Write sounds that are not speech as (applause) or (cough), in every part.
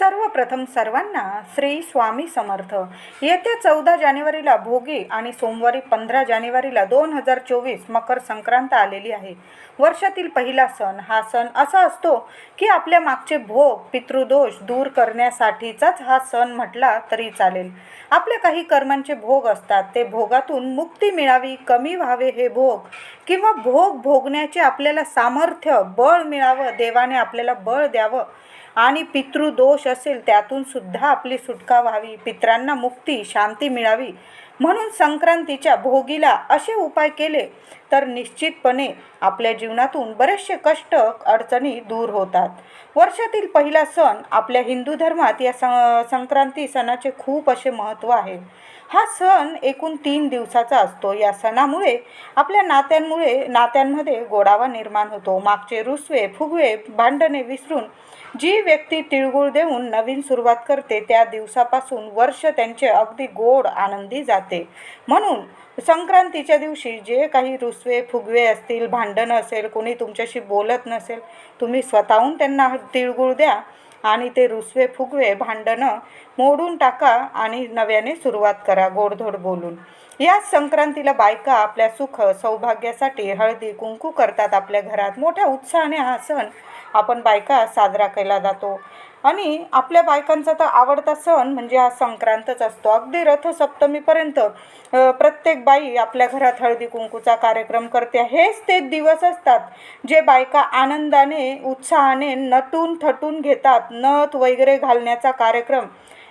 सर्वप्रथम सर्वांना श्री स्वामी समर्थ. येत्या चौदा जानेवारीला भोगी आणि सोमवारी पंधरा जानेवारीला दोन हजार चोवीस मकर संक्रांत आलेली आहे. वर्षातील पहिला सण हा सण असा असतो की आपल्या मागचे भोग पितृदोष दूर करण्यासाठीचाच हा सण म्हटला तरी चालेल. आपल्या काही कर्मांचे भोग असतात ते भोगातून मुक्ती मिळावी कमी व्हावे हे भोग किंवा भोग भोगण्याचे आपल्याला सामर्थ्य बळ मिळावं देवाने आपल्याला बळ द्यावं आणि पितृदोष असेल त्यातून सुद्धा आपली सुटका व्हावी पित्रांना मुक्ती शांती मिळावी. म्हणून संक्रांतीच्या भोगीला असे उपाय केले तर निश्चितपणे आपल्या जीवनातून बरेचसे कष्ट अडचणी दूर होतात. वर्षातील पहिला सण आपल्या हिंदू धर्मात या सं संक्रांती सणाचे खूप असे महत्त्व आहे. हा सण एकूण तीन दिवसाचा असतो. या सणामुळे आपल्या नात्यांमुळे नात्यांमध्ये गोडावा निर्माण होतो. मागचे रुसवे फुगवे भांडणे विसरून जी व्यक्ती तिळगुळ देऊन नवीन सुरुवात करते त्या दिवसापासून वर्ष त्यांचे अगदी गोड आनंदी जाते. म्हणून संक्रांतीच्या दिवशी जे काही रुस रुसवे फुगवे असतील भांडणं असेल कोणी तुमच्याशी बोलत नसेल तुम्ही स्वतःहून त्यांना तिळगुळ द्या आणि ते रुसवे फुगवे भांडणं मोडून टाका आणि नव्याने सुरुवात करा गोडधोड बोलून. याच संक्रांतीला बायका आपल्या सुख सौभाग्यासाठी हळदी कुंकू करतात आपल्या घरात. मोठ्या उत्साहाने हा सण आपण बायका साजरा केला जातो. आणि आपल्या बायकांचा तर आवडता सण म्हणजे हा संक्रांतच असतो. अगदी रथसप्तमीपर्यंत प्रत्येक बाई आपल्या घरात हळदी कुंकूचा कार्यक्रम करते. हेच ते दिवस असतात जे बायका आनंदाने उत्साहाने नटून थटून घेतात. नथ वगैरे घालण्याचा कार्यक्रम.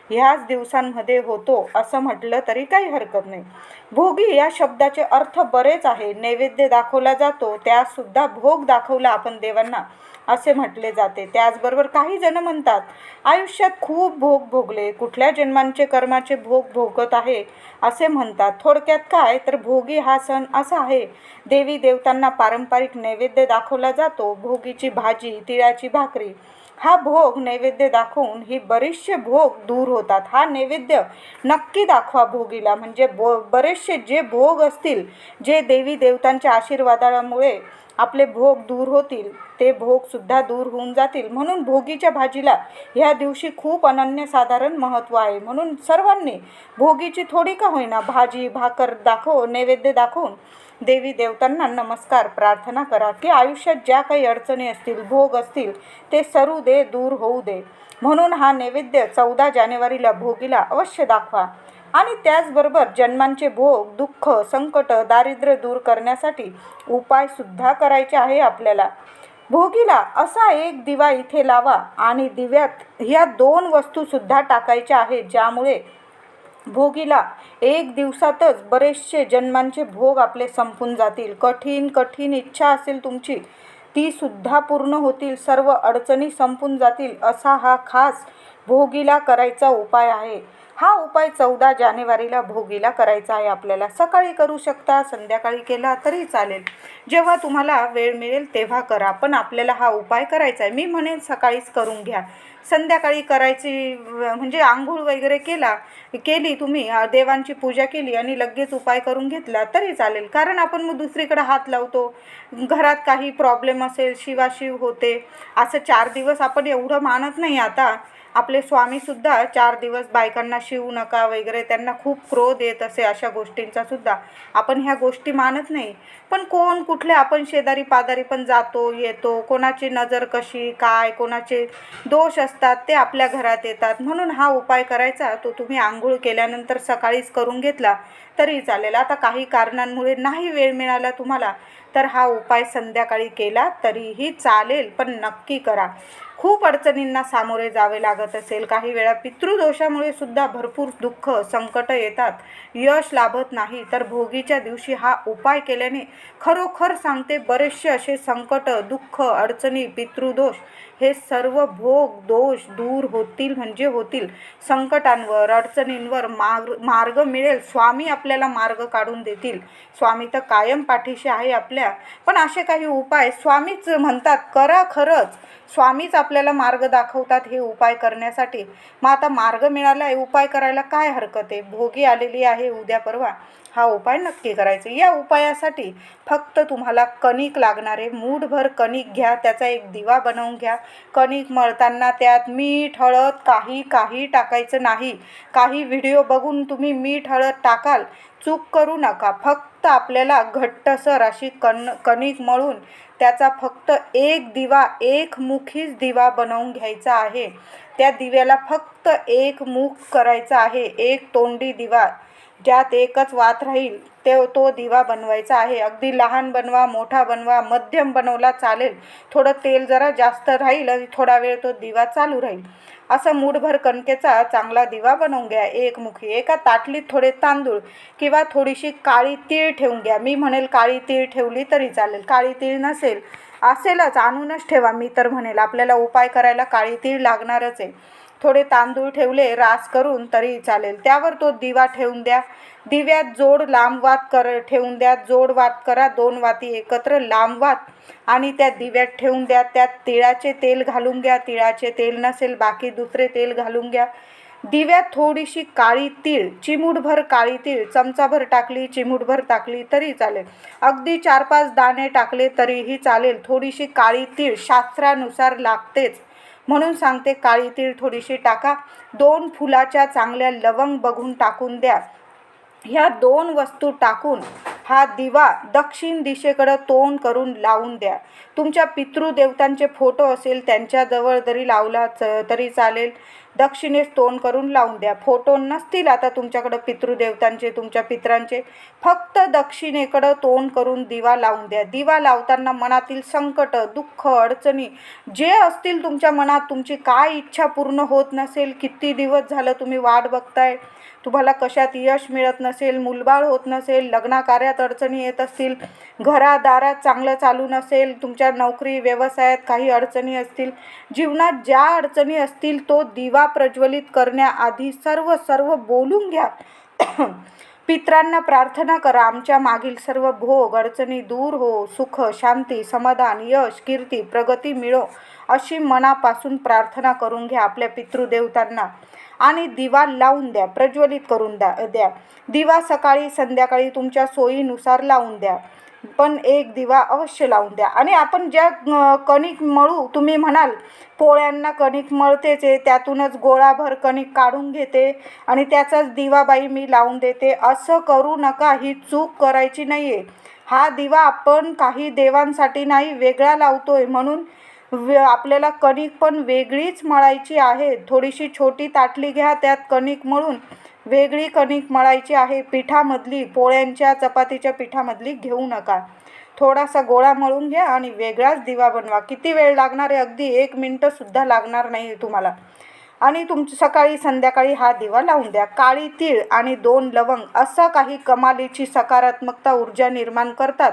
ह्याच दिवसांमध्ये होतो असं म्हटलं तरी काही हरकत नाही. भोगी या शब्दाचे अर्थ बरेच आहे. नैवेद्य दाखवला जातो त्यासुद्धा भोग दाखवला आपण देवांना असे म्हटले जाते. त्याचबरोबर काही जण म्हणतात आयुष्यात खूप भोग भोगले कुठल्या जन्मांचे कर्माचे भोग भोगत आहे असे म्हणतात. थोडक्यात काय? तर भोगी हा सण असा आहे देवी देवतांना पारंपरिक नैवेद्य दाखवला जातो. भोगीची भाजी तिळाची भाकरी हा भोग नैवेद्य दाखवून ही बरेचसे भोग दूर होतात. हा नैवेद्य नक्की दाखवा भोगीला. म्हणजे बो बरेचसे जे भोग असतील जे देवी देवतांच्या आशीर्वादामुळे आपले भोग दूर होतील ते भोगसुद्धा दूर होऊन जातील. म्हणून भोगीच्या भाजीला ह्या दिवशी खूप अनन्यसाधारण महत्त्व आहे. म्हणून सर्वांनी भोगीची थोडी का होईना भाजी भाकर दाखव नैवेद्य दाखवून देवी देवतांना नमस्कार प्रार्थना करा की आयुष्यात ज्या काही अडचणी असतील भोग असतील ते सरू दे दूर होऊ दे. म्हणून हा नैवेद्य चौदा जानेवारीला भोगीला अवश्य दाखवा. आणि त्याचबरोबर जन्मांचे भोग दुःख संकट दारिद्र्य दूर करण्यासाठी उपायसुद्धा करायचे आहे आपल्याला. भोगीला असा एक दिवा इथे लावा आणि दिव्यात ह्या दोन वस्तूसुद्धा टाकायच्या आहेत ज्यामुळे भोगीला एक दिवसातच बरेचसे जन्मांचे भोग आपले संपून जातील. कठीण कठीण इच्छा असेल तुमची ती सुद्धा पूर्ण होतील सर्व अडचणी संपून जातील असा हा खास भोगीला करायचा उपाय आहे. हा उपाय चौदा जानेवारीला भोगीला करायचा आहे. आपल्याला सकाळी करू शकता संध्याकाळी केला तरी चालेल. जेव्हा तुम्हाला वेळ मिळेल तेव्हा करा. पण आपल्याला हा उपाय करायचा आहे. मी म्हणेन सकाळीच करून घ्या. संध्याकाळी करायची म्हणजे आंघोळ वगैरे केला केली तुम्ही देवांची पूजा केली आणि लगेच उपाय करून घेतला तरी चालेल. कारण आपण मग दुसरीकडे हात लावतो. घरात काही प्रॉब्लेम असेल शिवाशिव होते. असं चार दिवस आपण एवढं मानत नाही आता. आपले स्वामीसुद्धा चार दिवस बायकांना शिवू नका वगैरे त्यांना खूप क्रोध येत असे अशा गोष्टींचा सुद्धा. आपण ह्या गोष्टी मानत नाही. पण कोण कुठले आपण शेजारी पाजारी पण जातो येतो कोणाची नजर कशी काय कोणाचे दोष असतात ते आपल्या घरात येतात. म्हणून हा उपाय करायचा तो तुम्ही आंघोळ केल्यानंतर सकाळीच करून घेतला तरी चालेल. आता काही कारणांमुळे नाही वेळ मिळाला तुम्हाला तर हा उपाय संध्याकाळी केला तरीही चालेल पण नक्की करा. खूप अडचणींना सामोरे जावे लागत असेल. काही वेळा पितृदोषामुळे सुद्धा भरपूर दुःख संकट येतात. यश लाभत नाही. तर भोगीच्या दिवशी हा उपाय केल्याने खरोखर सांगते बरेचसे असे संकट दुःख अडचणी पितृदोष हे सर्व भोग दोष दूर होतील म्हणजे होतील. संकटांवर अडचणींवर मार्ग मार्ग मिळेल. स्वामी आपल्याला मार्ग काढून देतील. स्वामी तर कायम पाठीशी आहे आपल्या. पण असे काही उपाय स्वामीच म्हणतात करा खरंच. स्वामीच आपल्याला मार्ग दाखवतात हे उपाय करण्यासाठी. मग आता मार्ग मिळाला आहे उपाय करायला काय हरकत आहे? भोगी आलेली आहे उद्या परवा. हा उपाय नक्की करायचा. या उपायासाठी फक्त तुम्हाला कणिक लागणारे मूठभर कणिक घ्या त्याचा एक दिवा बनवून घ्या. कणिक मळताना त्यात मीठ हळद काही काही टाकायचं नाही. काही व्हिडिओ बघून तुम्ही मीठ हळद टाकाल चूक करू नका. फक्त आपल्याला घट्टसर अशी कण कणिक मळून त्याचा फक्त एक दिवा एक मुखीच दिवा बनवून घ्यायचा आहे. त्या दिव्याला फक्त एक मुख करायचा आहे. एक तोंडी दिवा. ज्यात एकच वात राहील ते तो दिवा बनवायचा आहे. अगदी लहान बनवा मोठा बनवा मध्यम बनवला चालेल. थोडं तेल जरा जास्त राहील आणि थोडा वेळ तो दिवा चालू राहील. असं मूठभर कणकेचा चांगला दिवा बनवून घ्या. एकमुखी एका ताटलीत थोडे तांदूळ किंवा थोडीशी काळी तीळ ठेवून घ्या. मी म्हणेल काळी तीळ ठेवली तरी चालेल. काळी तीळ नसेल असेलच आणूनच ठेवा. मी तर म्हणेल आपल्याला उपाय करायला काळी तीळ लागणारच आहे. थोडे तांदूळ ठेवले रास करून तरी चालेल. त्यावर तो दिवा ठेवून द्या. दिव्यात जोड लांब वात कर ठेवून द्या. जोड वात करा दोन वाती एकत्र लांब वात. आणि त्या दिव्यात ठेवून द्या. त्यात तिळाचे तेल घालून घ्या. तिळाचे तेल नसेल बाकी दुसरे तेल घालून घ्या. दिव्यात थोडीशी काळी तीळ चिमूटभर काळी तीळ चमचाभर टाकली चिमूटभर टाकली तरी चालेल. अगदी चार पाच दाणे टाकले तरीही चालेल. थोडीशी काळी तीळ शास्त्रानुसार लागतेच. म्हणून सांगते काळी तीळ थोडीशी टाका. दोन फुलाच्या चांगल्या लवंग बघून टाकून द्या. ह्या दोन वस्तू टाकून हा दिवा दक्षिण दिशेकडं तोंड करून लावून द्या. तुमच्या पितृदेवतांचे फोटो असेल त्यांच्याजवळ जरी लावला च- तरी चालेल. दक्षिणेस तोंड करून लावून द्या. फोटो नसतील आता तुमच्याकडं पितृदेवतांचे तुमच्या पित्रांचे. फक्त दक्षिणेकडं तोंड करून दिवा लावून द्या. दिवा लावताना मनातील संकट दुःख अडचणी जे असतील तुमच्या मनात तुमची काय इच्छा पूर्ण होत नसेल किती दिवस झालं तुम्ही वाट बघताय? तुम्हाला कशात यश मिळत नसेल मुलबाळ होत नसेल लग्नाकार्यात अडचणी येत असतील घरादारात चांगलं चालू नसेल तुमच्या नोकरी व्यवसायात काही अडचणी असतील जीवनात ज्या अडचणी असतील तो दिवा प्रज्वलित करण्याआधी सर्व सर्व बोलून घ्या. (coughs) पित्रांना प्रार्थना करा आमच्या मागील सर्व भोग अडचणी दूर हो सुख शांती समाधान यश कीर्ती प्रगती मिळो अशी मनापासून प्रार्थना करून घ्या आपल्या पितृदेवतांना. आणि दिवा लावून द्या प्रज्वलित करून द्या द्या. दिवा सकाळी संध्याकाळी तुमच्या सोयीनुसार लावून द्या. पण एक दिवा अवश्य लावून द्या. आणि आपण ज्या कणिक मळू तुम्ही म्हणाल पोळ्यांना कणिक मळतेच आहे त्यातूनच गोळाभर कणिक काढून घेते आणि त्याचाच दिवाबाई मी लावून देते. असं करू नका ही चूक करायची नाही आहे हा दिवा आपण काही देवांसाठी नाही वेगळा लावतो आहे म्हणून वे आपल्याला कणिक पण वेगळीच मळायची आहे. थोडीशी छोटी ताटली घ्या त्यात कणिक मळून वेगळी कणिक मळायची आहे. पिठामधली पोळ्यांच्या चपातीच्या पिठामधली घेऊ नका. थोडासा गोळा मळून घ्या आणि वेगळाच दिवा बनवा. किती वेळ लागणार आहे अगदी? एक मिनटंसुद्धा लागणार नाही तुम्हाला. आणि तुमचं सकाळी संध्याकाळी हा दिवा लावून द्या. काळी तीळ आणि दोन लवंग असं काही कमालीची सकारात्मकता ऊर्जा निर्माण करतात.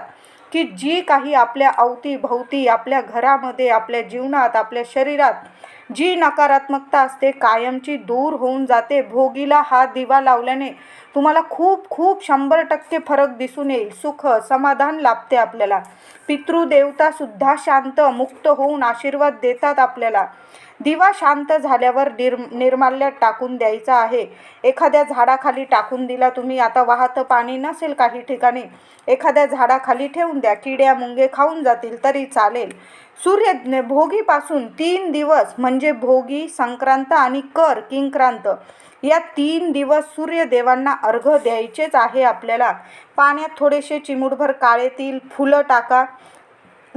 की जी काही आपल्या अवतीभोवती आपल्या घरामध्ये आपल्या जीवनात आपल्या शरीरात जी नकारात्मकता असते कायमची दूर होऊन जाते. भोगीला हा दिवा लावल्याने तुम्हाला खूप खूप शंभर टक्के फरक दिसून येईल. सुख समाधान लाभते आपल्याला. पितृदेवतासुद्धा शांत मुक्त होऊन आशीर्वाद देतात आपल्याला. दिवा शांत झाल्यावर निर् निर्माल्यात टाकून द्यायचा आहे. एखाद्या झाडाखाली टाकून दिला तुम्ही आता वाहतं पाणी नसेल काही ठिकाणी. एखाद्या झाडाखाली ठेवून द्या किड्या मुंगे खाऊन जातील तरी चालेल. सूर्य भोगीपासून तीन दिवस म्हणजे भोगी संक्रांत आणि कर किंक्रांत या तीन दिवस सूर्यदेवांना अर्घ द्यायचेच आहे आपल्याला. पाण्यात थोडेसे चिमूटभर काळेतील फुलं टाका.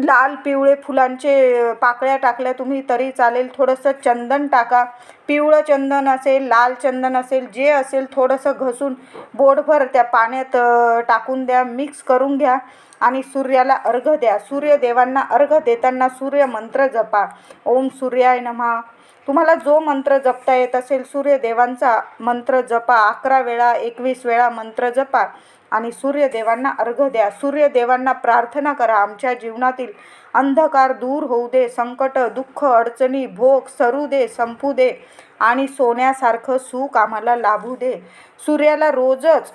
लाल पिवळे फुलांचे पाकळ्या टाकल्या तुम्ही तरी चालेल. थोडंसं चंदन टाका. पिवळं चंदन असेल लाल चंदन असेल जे असेल थोडंसं घसून बोटभर त्या पाण्यात टाकून द्या मिक्स करून घ्या आणि सूर्याला अर्घ द्या. सूर्यदेवांना अर्घ देताना सूर्यमंत्र जपा. ओम सूर्याय नमः. तुम्हाला जो मंत्र जपता येत असेल सूर्यदेवांचा मंत्र जपा. अकरा वेळा एकवीस वेळा मंत्र जपा. आणि सूर्यदेवांना अर्घ द्या. सूर्यदेवांना प्रार्थना करा. आमच्या जीवनातील अंधकार दूर होऊ दे. संकट दुःख अडचणी भोग सरू दे संपू दे आणि सोन्यासारखं सुख आम्हाला लाभू दे. सूर्याला रोजच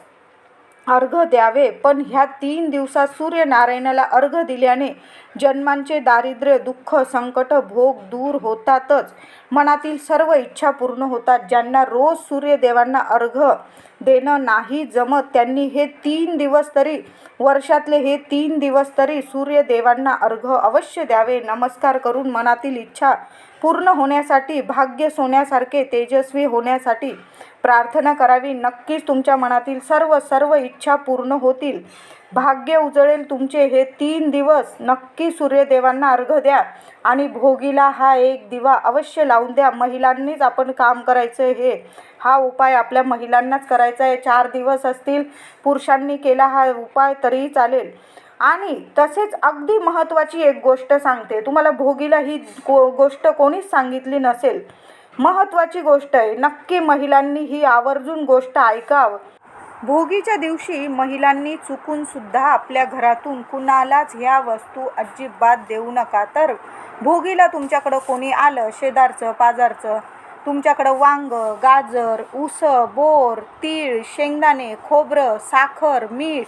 अर्घ द्यावे. पण ह्या तीन दिवसात सूर्यनारायणाला अर्घ दिल्याने जन्मांचे दारिद्र्य दुःख संकट भोग दूर होतातच. मनातील सर्व इच्छा पूर्ण होतात. ज्यांना रोज सूर्यदेवांना अर्घ देणं नाही जमत त्यांनी हे तीन दिवस तरी वर्षातले हे तीन दिवस तरी सूर्यदेवांना अर्घ अवश्य द्यावे. नमस्कार करून मनातील इच्छा पूर्ण होण्यासाठी भाग्य सोन्यासारखे तेजस्वी होण्यासाठी प्रार्थना करावी. नक्कीच तुमच्या मनातील सर्व सर्व इच्छा पूर्ण होतील. भाग्य उजळेल तुमचे हे तीन दिवस. नक्की सूर्यदेवांना अर्घ द्या आणि भोगीला हा एक दिवा अवश्य लावून द्या. महिलांनीच आपण काम करायचं हे. हा उपाय आपल्या महिलांनाच करायचा आहे. चार दिवस असतील पुरुषांनी केला हा उपाय तरीही चालेल. आणि तसेच अगदी महत्त्वाची एक गोष्ट सांगते. तुम्हाला भोगीला ही गो गोष्ट कोणीच सांगितली नसेल. महत्त्वाची गोष्ट आहे. नक्की महिलांनी ही आवर्जून गोष्ट ऐकावं. भोगीच्या दिवशी महिलांनी चुकून सुद्धा आपल्या घरातून कुणालाच ह्या वस्तू अजिबात देऊ नका. तर भोगीला तुमच्याकडं कोणी आलं? शेजारचं पाजारचं? तुमच्याकडं वांग गाजर उसं बोर तीळ शेंगदाणे खोबरं साखर मीठ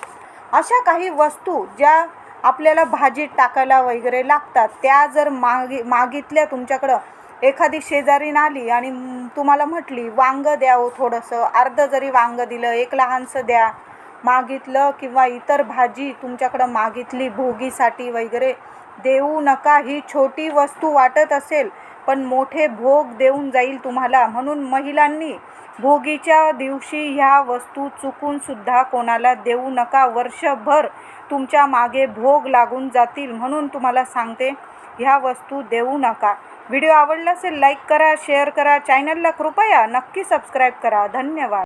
अशा काही वस्तू ज्या आपल्याला भाजीत टाकायला वगैरे लागतात त्या जर मागी मागितल्या तुमच्याकडं एखादी शेजारीन आली आणि तुम्हाला म्हटली वांग द्या हो थोडंसं अर्ध जरी वांग दिलं एक लहानसं द्या मागितलं किंवा इतर भाजी तुमच्याकडं मागितली भोगीसाठी वगैरे देऊ नका ही छोटी वस्तू वाटत असेल पण मोठे भोग देऊन जाईल तुम्हाला. म्हणून महिलांनी भोगीच्या दिवशी ह्या वस्तू चुकूनसुद्धा कोणाला देऊ नका. वर्षभर तुमच्या मागे भोग लागून जातील म्हणून तुम्हाला सांगते ह्या वस्तू देऊ नका. व्हिडिओ आवडला असेल लाईक करा शेअर करा. चॅनलला कृपया नक्की सबस्क्राईब करा. धन्यवाद.